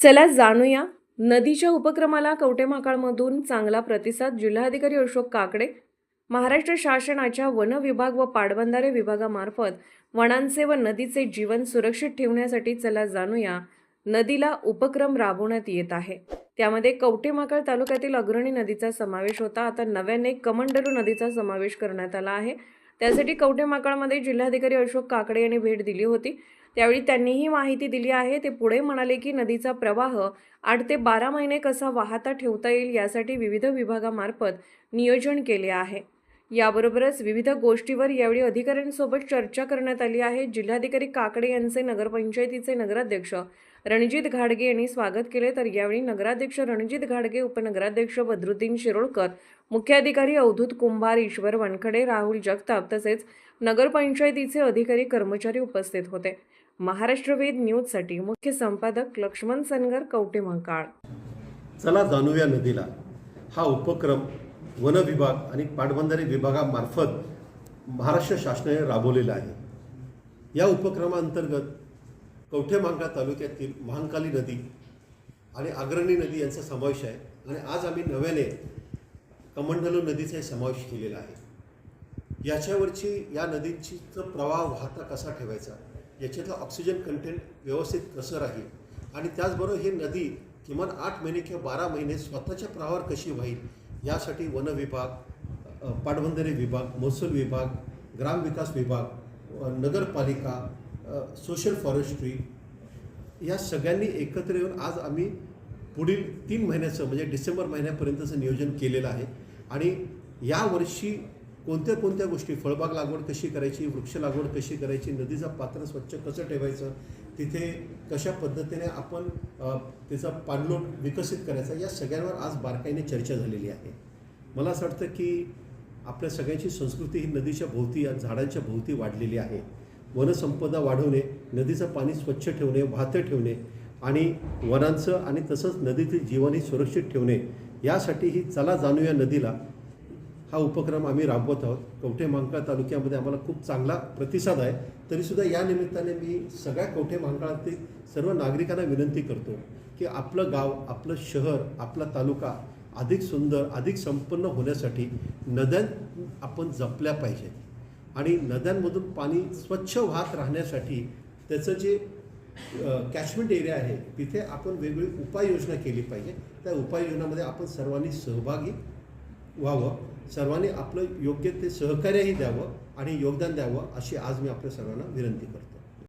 चला जाणूया. नदीच्या उपक्रमाला कवटेमाकाळमधून चांगला प्रतिसाद जिल्हाधिकारी अशोक काकडे महाराष्ट्र शासनाच्या वन विभाग व पाटबंधारे विभागामार्फत वनांचे व नदीचे जीवन सुरक्षित ठेवण्यासाठी चला जाणूया. नदीला उपक्रम राबवण्यात येत आहे. त्यामध्ये कवटेमाकाळ तालुक्यातील अग्रणी नदीचा समावेश होता. आता नव्याने कमंडलू नदीचा समावेश करण्यात आला आहे. त्यासाठी कवटेमाकाळमध्ये जिल्हाधिकारी अशोक काकडे यांनी भेट दिली होती. त्यावेळी त्यांनी ही माहिती दिली आहे ते पुढे म्हणाले की नदीचा प्रवाह आठ ते बारा महिने कसा वाहता ठेवता येईल यासाठी विविध विभागामार्फत नियोजन केले आहे. याबरोबरच विविध गोष्टीवर यावेळी अधिकाऱ्यांसोबत चर्चा करण्यात आली आहे. जिल्हाधिकारी काकडे यांचे नगरपंचायतीचे नगराध्यक्ष रणजित घाडगे यांनी स्वागत केले. तर यावेळी नगराध्यक्ष रणजित घाडगे उपनगराध्यक्ष बद्रुद्दीन शिरोळकर मुख्याधिकारी अवधूत कुंभार ईश्वर वनखडे राहुल जगताप तसेच नगरपंचायतीचे अधिकारी कर्मचारी उपस्थित होते. महाराष्ट्र वेद न्यूजसाठी मुख्य संपादक लक्ष्मण सनगर कवटे महाकाळ. चला जाणूया नदीला. हा उपक्रम वन विभाग आणि पाटबंधारे विभागामार्फत महाराष्ट्र शासनाने राबवलेला आहे. या उपक्रमाअंतर्गत कवठेमांगा तालुक्यातील महांकाली नदी आणि अग्रणी नदी यांचा समावेश आहे. आणि आज आम्ही नव्याने कमंडलू नदीचाही समावेश केलेला आहे. याच्यावरची या नदीची प्रवाह वाहता कसा ठेवायचा? याच्यातलं ऑक्सिजन कंटेंट व्यवस्थित कसं राहील? आणि त्याचबरोबर ही नदी किमान आठ महिने किंवा बारा महिने स्वतःच्या प्रवाहावर कशी व्हाईल यासाठी वन विभाग पाटबंधारे विभाग महसूल विभाग ग्रामविकास विभाग नगरपालिका सोशल फॉरेस्ट्री या सगळ्यांनी एकत्र येऊन आज आम्ही पुढील तीन महिन्याचं म्हणजे डिसेंबर महिन्यापर्यंतचं नियोजन केलेलं आहे. आणि यावर्षी कोणत्या कोणत्या गोष्टी फळबाग लागवड कशी करायची वृक्ष लागवड कशी करायची नदीचा पात्र स्वच्छ कसं ठेवायचं तिथे कशा पद्धतीने आपण तिचा त्याचा पाणलोट विकसित करायचा या सगळ्यांवर आज बारकाईने चर्चा झालेली आहे. मला असं वाटतं की आपल्या सगळ्यांची संस्कृती ही नदीच्या भोवती या झाडांच्या भोवती वाढलेली आहे. वनसंपदा वाढवणे नदीचं पाणी स्वच्छ ठेवणे वाहतं ठेवणे आणि वनांचं आणि तसंच नदीतील जीवनही सुरक्षित ठेवणे यासाठी ही चला जाणूया नदीला. हा उपक्रम आम्ही राबवत आहोत. कवठे महांकाळ तालुक्यामध्ये आम्हाला खूप चांगला प्रतिसाद आहे. तरीसुद्धा या निमित्ताने मी सगळ्या कवठे महांकाळातील सर्व नागरिकांना विनंती करतो की आपलं गाव आपलं शहर आपला तालुका अधिक सुंदर अधिक संपन्न होण्यासाठी नद्या आपण जपल्या पाहिजेत. आणि नद्यांमधून पाणी स्वच्छ वाहत राहण्यासाठी त्याचं जे कॅचमेंट एरिया आहे तिथे आपण वेगवेगळी उपाययोजना केली पाहिजे. त्या उपाययोजनामध्ये आपण सर्वांनी सहभागी व्हावं सर्वांनी आपलं योग्य ते सहकार्यही द्यावं आणि योगदान द्यावं अशी आज मी आपल्या सर्वांना विनंती करतो.